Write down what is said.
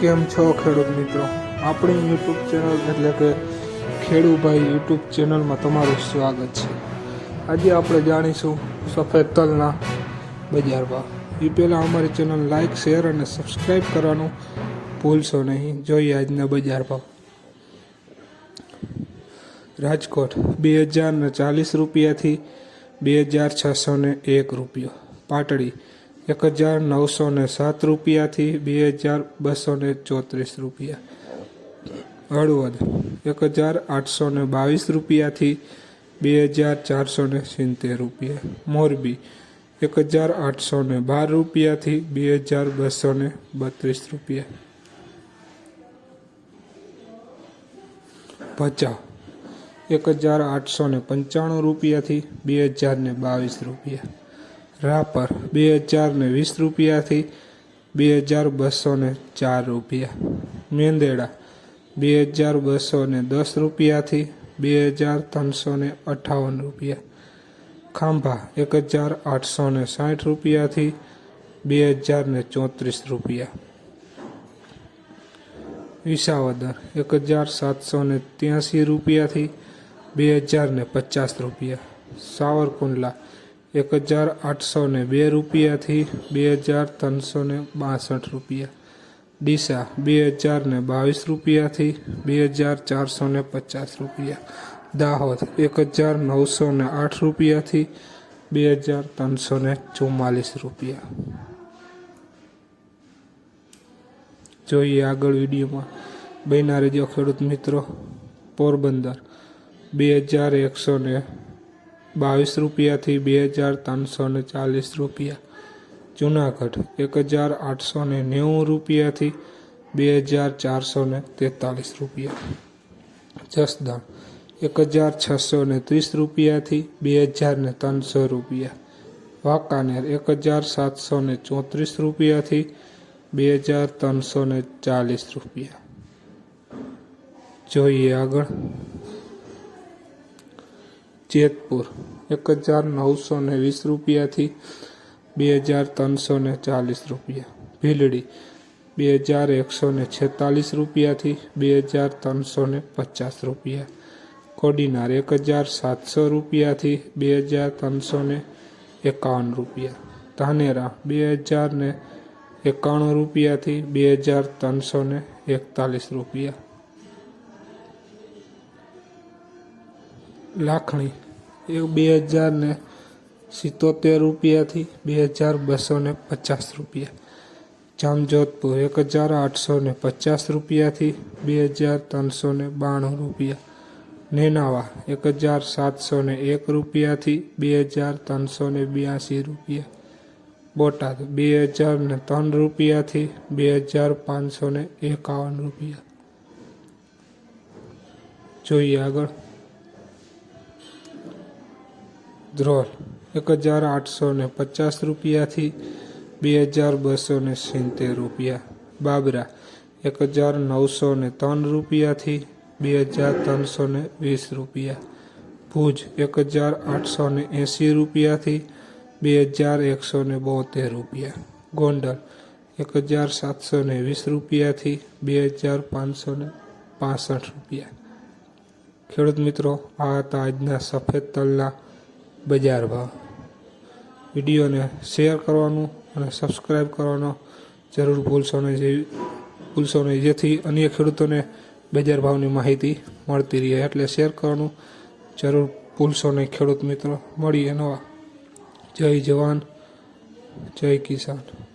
કેમ છો ખેડૂત મિત્રો? આપણી યુટ્યુબ ચેનલ એટલે કે ખેડૂભાઈ યુટ્યુબ ચેનલમાં તમારું સ્વાગત છે. આજે આપણે જાણીશું સફેદ તલના બજાર ભાવ. એ પહેલાં અમારી ચેનલ લાઇક શેર અને સબસ્ક્રાઈબ કરવાનું ભૂલશો નહીં. જોઈએ આજના બજાર ભાવ. રાજકોટ બે હજાર ને ચાલીસ રૂપિયાથી બે હજાર છસો ને એક રૂપિયો. પાટડી એક હજાર નવસો ને સાત રૂપિયાથી બે હજાર બસો ને ચોત્રીસ રૂપિયા. હળવદ, એક હજાર આઠસો ને બાવીસ રૂપિયાથી બે હજાર ચારસો ને સિત્તેર રૂપિયા. મોરબી, એક હજાર આઠસો ને બાર રૂપિયાથી બે હજાર બસો ને બત્રીસ રૂપિયા. ભચાઉ, એક હજાર આઠસો ને પંચાણું રૂપિયાથી બે હજાર ને બાવીસ રૂપિયા. રાપર બે હજાર ને વીસ રૂપિયાથી બે હજાર બસો ને ચાર રૂપિયા. મેંદેડા બે હજાર બસો ને દસ રૂપિયાથી બે હજાર ત્રણસો ને અઠાવન રૂપિયા. ખાંભા એક હજાર આઠસો ને સાઠ રૂપિયાથી બે હજાર ને ચોત્રીસ રૂપિયા. વિસાવદર એક હજાર સાતસો ને ત્યાંસી રૂપિયાથી બે હજાર ને પચાસ રૂપિયા. સાવરકુંડલા એક હજાર આઠસો ને બે રૂપિયાથી બે હજાર ત્રણસો ને બાસઠ રૂપિયા. ડીસા બે હજાર ને બાવીસ રૂપિયાથી બે હજાર ચારસો ને પચાસ રૂપિયા. દાહોદ એક હજાર નવસો ને આઠ રૂપિયાથી બે હજાર ત્રણસો ને ચુમ્માલીસ રૂપિયા. જોઈએ આગળ વિડીયોમાં. બન્યા રહેજો ખેડૂત મિત્રો. પોરબંદર બે હજાર એકસો ને બાવીસ રૂપિયાથી બે હજાર ત્રણસો ને ચાલીસ રૂપિયા. જુનાગઢ એક હજાર આઠસો ને નેવું રૂપિયાથી બે હજાર ચારસો ને તેતાલીસ રૂપિયા. જસદણ એક હજાર છસો ને ત્રીસ રૂપિયાથી બે હજાર ને ત્રણસો રૂપિયા. વાંકાનેર એક હજાર સાતસો ને ચોત્રીસ રૂપિયાથી બે હજાર ત્રણસો ને ચાલીસ રૂપિયા. જોઈએ આગળ. જેતપુર. એક હજાર નવસો ને વીસ રૂપિયાથી બે હજાર ત્રણસો ને ચાલીસ રૂપિયા. ભીલડી બે હજાર એકસો ને છેતાલીસ રૂપિયાથી બે હજાર ત્રણસો ને પચાસ રૂપિયા. કોડીનાર એક હજાર સાતસો રૂપિયાથી બે હજાર ત્રણસો ને એકાવન રૂપિયા. ધાનેરા બે હજાર ને એકાણું રૂપિયાથી બે હજાર ત્રણસો ને એકતાલીસ રૂપિયા. લાખણી. એ બે હજાર ને સિત્તોતેર રૂપિયાથી બે હજાર બસો ને પચાસ રૂપિયા. જામજોધપુર એક હજાર આઠસો ને પચાસ રૂપિયાથી બે હજાર ત્રણસો ને બાણું રૂપિયા. નેનાવા એક હજાર સાતસો ને એક રૂપિયાથી બે હજાર ત્રણસો ને બ્યાસી રૂપિયા. બોટાદ બે હજાર ને ત્રણ રૂપિયાથી બે હજાર પાંચસો ને એકાવન રૂપિયા. જોઈએ આગળ. ધ્રોલ એક હજાર આઠસો ને પચાસ રૂપિયાથી બે હજાર બસો ને સિત્તેર રૂપિયા. બાબરા. એક હજાર નવસો ને ત્રણ રૂપિયાથી બે હજાર ત્રણસો ને વીસ રૂપિયા. ભુજ. એક હજાર આઠસો ને એંસી રૂપિયાથી બે હજાર એકસો ને બોતેર રૂપિયા. ગોંડલ. એક હજાર સાતસો ને વીસ રૂપિયાથી બે હજાર પાંચસો ને પાસઠ રૂપિયા. ખેડૂત મિત્રો, આ હતા આજના સફેદ તલના બજાર ભાવ. વિડીયોને શેર કરવાનું અને સબસ્ક્રાઈબ કરવાનો જરૂર ભૂલશો નહીં જેવી, ભૂલશો નહીં. જેથી અન્ય ખેડૂતોને બજાર ભાવની માહિતી મળતી રહે. એટલે શેર કરવાનું જરૂર ભૂલશો નહીં, ખેડૂત મિત્રો. મળીએ નવા. જય જવાન, જય કિસાન.